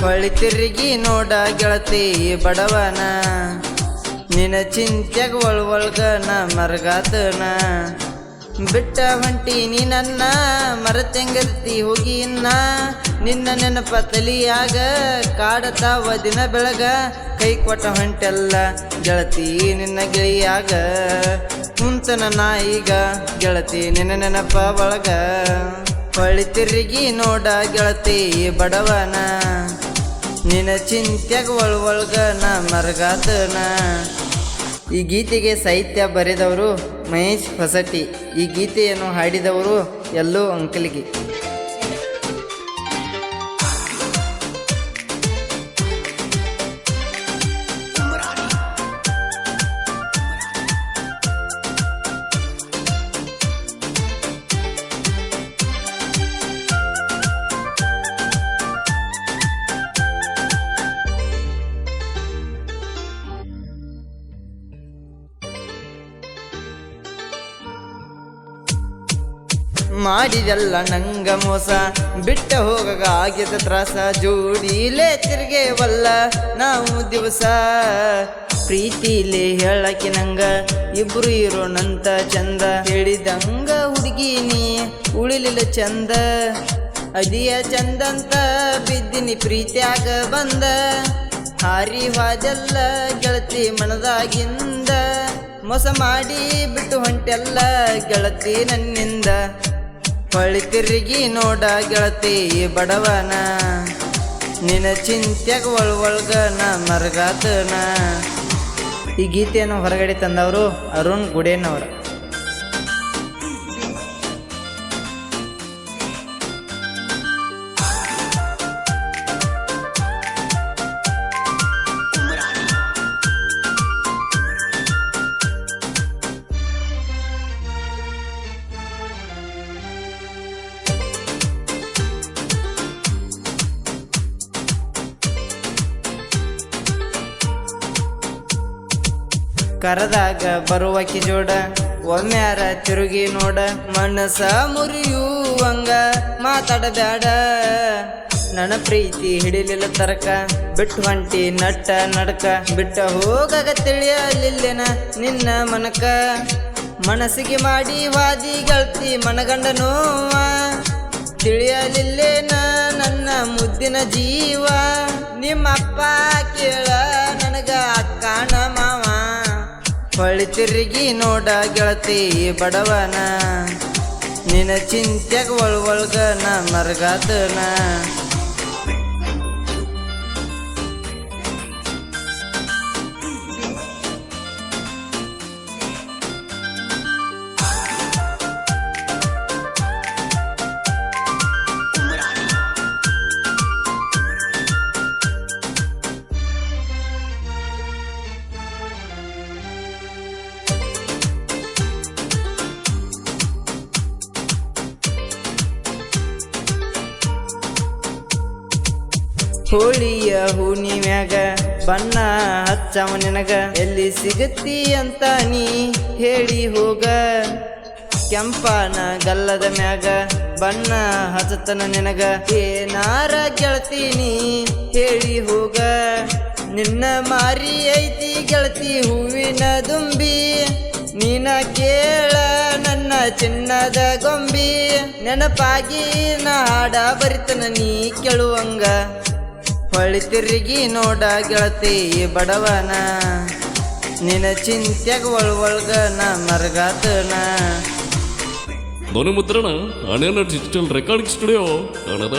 ಹೊಳಿ ತಿರುಗಿ ನೋಡ ಗೆಳತಿ ಬಡವನ. ನಿನ ಚಿಂತ್ಯಾಗ ಒಳಗ ನಾ ಮರಗಾತನ. ಬಿಟ್ಟ ಹೊಂಟಿ ನೀ ನನ್ನ ಮರತೆಂಗಲ್ತಿ ಹೋಗಿ ಇನ್ನ ನಿನ್ನ ನೆನಪ ತಲಿಯಾಗ ಕಾಡತಾವ ದಿನ ಬೆಳಗ. ಕೈ ಕೊಟ್ಟ ಹೊಂಟೆಲ್ಲ ಗೆಳತಿ ನಿನ್ನ ಗಿಳಿಯಾಗ. ಕುಂತನ ನಾಯಿಗ ಗೆಳತಿ ನಿನ್ನ ನೆನಪ ಒಳಗ. ಹೊಳಿ ತಿರುಗಿ ನೋಡ ಗೆಳತಿ ಬಡವನ. ನಿನ ಚಿಂತ್ಯಾಗ ಒಳಗ ನಾ ಮರಗಾತನ. ಈ ಗೀತೆಗೆ ಸಾಹಿತ್ಯ ಬರೆದವರು ಮಹೇಶ್ ಹೊಸಟಿ ಈ ಗೀತೆಯನ್ನು ಹಾಡಿದವರು ಎಲ್ಲೋ ಅಂಕಲಿಗೆ. ಮಾಡಿದೆಲ್ಲ ನಂಗ ಮೋಸ. ಬಿಟ್ಟ ಹೋಗಾಗ ಆಗಿದ ತ್ರಾಸ. ಜೋಡಿಲೇ ತಿರ್ಗೇವಲ್ಲ ನಾವು ದಿವಸ. ಪ್ರೀತಿಲೇ ಹೇಳಕ್ಕೆ ನಂಗ ಇಬ್ರು ಇರೋಣಂತ ಚಂದ. ಹೇಳಿದಂಗ ಹುಡುಗಿ ನೀ ಉಳಿಲಿಲ್ಲ ಚಂದ. ಅದಿಯ ಚಂದಂತ ಬಿದ್ದಿನಿ ಪ್ರೀತಿಯಾಗ ಬಂದ. ಹಾರಿ ಹಾದೆಲ್ಲ ಗೆಳತಿ ಮನದಾಗಿಂದ. ಮೋಸ ಮಾಡಿ ಬಿಟ್ಟು ಹೊಂಟೆಲ್ಲ ಗೆಳತಿ ನನ್ನಿಂದ. ಹೊಳಿ ತಿರುಗಿ ನೋಡ ಗೆಳತಿ ಬಡವನ. ನಿನ್ನ ಚಿಂತ್ಯಾಗ ಒಳಗ ನಾ ಮರಗಾತನ. ಈ ಗೀತೆಯನ್ನು ಹೊರಗಡೆ ತಂದವರು ಅರುಣ್ ಗುಡೇನವರು. ಕರದಾಗ ಬರುವ ಜೋಡ ಒಮ್ಮ್ಯಾರ ತಿರುಗಿ ನೋಡ, ಮನಸ ಮುರಿಯುವಂಗ ಮಾತಾಡಬೇಡ ನನ್ನ ಪ್ರೀತಿ ಹಿಡಿಲಿಲ್ಲ ತರಕ, ಬಿಟ್ಟು ಹೊಂಟಿ ನಟ್ಟ ನಡಕ, ಬಿಟ್ಟ ಹೋಗಾಗ ತಿಳಿಯಲಿಲ್ಲೇನ ನಿನ್ನ ಮನಕ. ಮನಸ್ಸಿಗೆ ಮಾಡಿ ವಾದಿ ಗಳ್ತಿ ಮನಗಂಡ ನೋವ, ತಿಳಿಯಲಿಲ್ಲೇನ ನನ್ನ ಮುದ್ದಿನ ಜೀವ. ನಿಮ್ಮಪ್ಪ ಕೇಳ ಹೊಳಿ ತಿರುಗಿ ನೋಡ ಗೆಳತಿ ಬಡವನ. ನಿನ್ನ ಚಿಂತ್ಯಾಗ ಒಳಗ ನಾ ಹೋಳಿಯ ಹೂನಿಮ್ಯಾಗ ಬಣ್ಣ ಹಚ್ಚವ ನಿನಗ, ಎಲ್ಲಿ ಸಿಗತ್ತಿ ಅಂತ ನೀ ಹೇಳಿ ಹೋಗ. ಕೆಂಪನ ಗಲ್ಲದ ಮ್ಯಾಗ, ಬಣ್ಣ ಹಚ್ಚತನ ನಿನಗ, ಏನಾರ ಗೆಳತೀನಿ ಹೇಳಿ ಹೋಗ. ನಿನ್ನ ಮಾರಿ ಐತಿ ಗೆಳತಿ ಹೂವಿನ ದುಂಬಿ, ನೀನ ಕೇಳ ನನ್ನ ಚಿನ್ನದ ಗೊಂಬಿ, ನೆನಪಾಗಿ ನಾ ಹಾಡ ಬರಿತನ ನೀ ಕೇಳುವಂಗ. ಹೊಳಿ ತಿರುಗಿ ನೋಡ ಗೆಳತಿ ಬಡವನ. ನಿನ ಚಿಂತ್ಯಾಗ ಒಳಗ ನಾ ಮರಗಾತನ. ಧ್ವನಿ ಮುದ್ರಣ ಅಣೆನ ಡಿಜಿಟಲ್ ರೆಕಾರ್ಡಿಂಗ್ ಸ್ಟುಡಿಯೋ ಕನ್ನಡ